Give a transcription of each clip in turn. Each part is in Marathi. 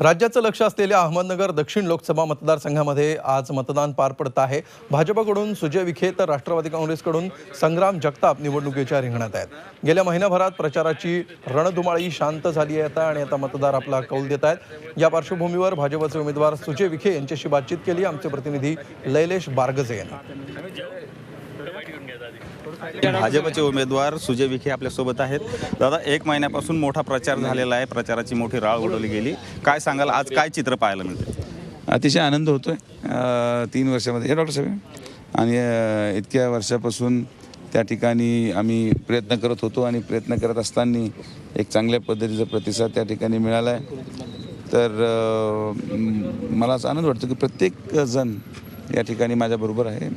राज्याचं लक्ष असलेल्या अहमदनगर दक्षिण लोकसभा मतदारसंघामध्ये आज मतदान पार पडत आहे. भाजपकडून सुजय विखे तर राष्ट्रवादी काँग्रेसकडून संग्राम जगताप निवडणुकीच्या रिंगणात आहेत. गेल्या महिन्याभरात प्रचाराची रणधुमाळी शांत झाली आहे आता आणि आता मतदार आपला कौल देत आहेत. या पार्श्वभूमीवर भाजपचे उमेदवार सुजय विखे यांच्याशी बातचीत केली. आमचे प्रतिनिधी लैलेश बारगजे यांनी. भाजपचे उमेदवार सुजय विखे आपल्यासोबत आहेत. दादा एक महिन्यापासून मोठा प्रचार झालेला आहे. प्रचाराची मोठी राळ उडवली गेली. काय सांगाल? आज काय चित्र पाहायला मिळते अतिशय आनंद होतो आहे तीन वर्षामध्ये हे डॉक्टर साहेब आणि इतक्या वर्षापासून त्या ठिकाणी आम्ही प्रयत्न करत होतो आणि प्रयत्न करत असताना एक चांगल्या पद्धतीचा प्रतिसाद त्या ठिकाणी मिळाला आहे. तर मला असं आनंद वाटतो की प्रत्येक जण या ठिकाणी माझ्याबरोबर आहे.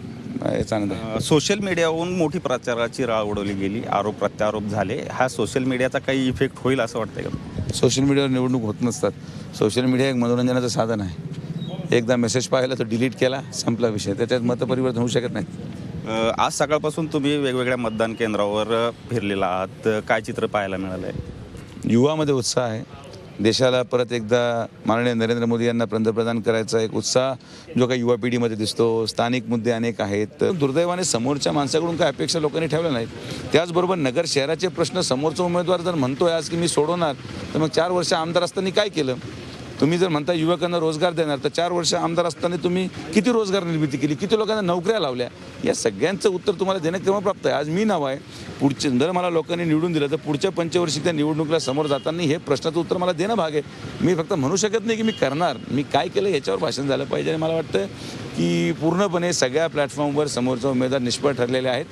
याचा आनंद आहे. अ, सोशल मीडियावरून मोठी प्रचाराची राळ उडवली गेली. आरोप प्रत्यारोप झाले. हा सोशल मीडियाचा काही इफेक्ट होईल असं वाटतंय का? सोशल मीडियावर निवडणूक होत नसतात. सोशल मीडिया एक मनोरंजनाचं साधन आहे. एकदा मेसेज पाहिला तो डिलीट केला संपला विषय. त्याच्यात मतपरिवर्तन होऊ शकत नाही अ, आज सकाळपासून तुम्ही वेगवेगळ्या मतदान केंद्रावर अ, फिरलेला आहात. अ, काय चित्र पाहायला मिळालं आहे युवामध्ये उत्साह आहे. देशाला परत एकदा माननीय नरेंद्र मोदी यांना पंतप्रधान करायचा एक उत्साह जो काही युवा पिढीमध्ये दिसतो स्थानिक मुद्दे अनेक आहेत. तर दुर्दैवाने समोरच्या माणसाकडून काय अपेक्षा लोकांनी ठेवल्या नाहीत. त्याचबरोबर नगर शहराचे प्रश्न समोरचा उमेदवार जर म्हणतोय आज की मी सोडवणार? तर मग चार वर्ष आमदार असताना काय केलं? तुम्ही जर म्हणता युवकांना रोजगार देणार तर चार वर्ष आमदार असताना तुम्ही किती रोजगार निर्मिती केली? किती लोकांना नोकऱ्या लावल्या? या सगळ्यांचं उत्तर तुम्हाला देणं केव्हा प्राप्त आहे? आज मी नाव आहे. पुढचे जर मला लोकांनी निवडून दिलं तर पुढच्या पंचवर्षी त्या निवडणुकीला समोर जाताना हे प्रश्नाचं उत्तर मला देणं भाग आहे. मी फक्त म्हणू शकत नाही की मी करणार. मी काय केलं याच्यावर भाषण झालं पाहिजे आणि मला वाटतं की पूर्णपणे सगळ्या प्लॅटफॉर्मवर समोरचा उमेदवार निष्फळ ठरलेले आहेत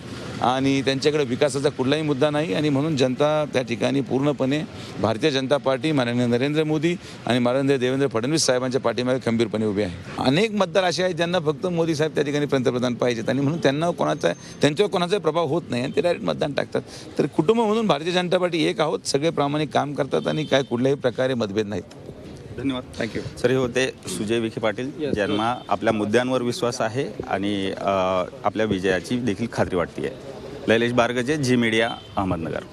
आणि त्यांच्याकडे विकासाचा कुठलाही मुद्दा नाही आणि म्हणून जनता त्या ठिकाणी पूर्णपणे भारतीय जनता पार्टी माननीय नरेंद्र मोदी आणि माननीय देवेंद्र फडणवीस साहेबांच्या पाठीमागे खंबीरपणे उभे आहे. अनेक मतदार असे आहेत ज्यांना फक्त मोदी साहेब त्या ठिकाणी पंतप्रधान पाहिजेत आणि म्हणून त्यांना कोणाचा त्यांच्यावर कोणाचाही प्रभाव होत नाही आणि ते डायरेक्ट मतदान टाकतात. तर कुटुंब म्हणून भारतीय जनता पार्टी एक आहोत सगळे प्रामाणिक काम करतात आणि काय कुठल्याही प्रकारे मतभेद नाहीत. धन्यवाद. थँक्यू सर हे होते सुजय विखे पाटील ज्यांना आपल्या मुद्द्यांवर विश्वास आहे आणि आपल्या विजयाची देखील खात्री वाटते आहे लैलेश बारगजे झी मीडिया अहमदनगर.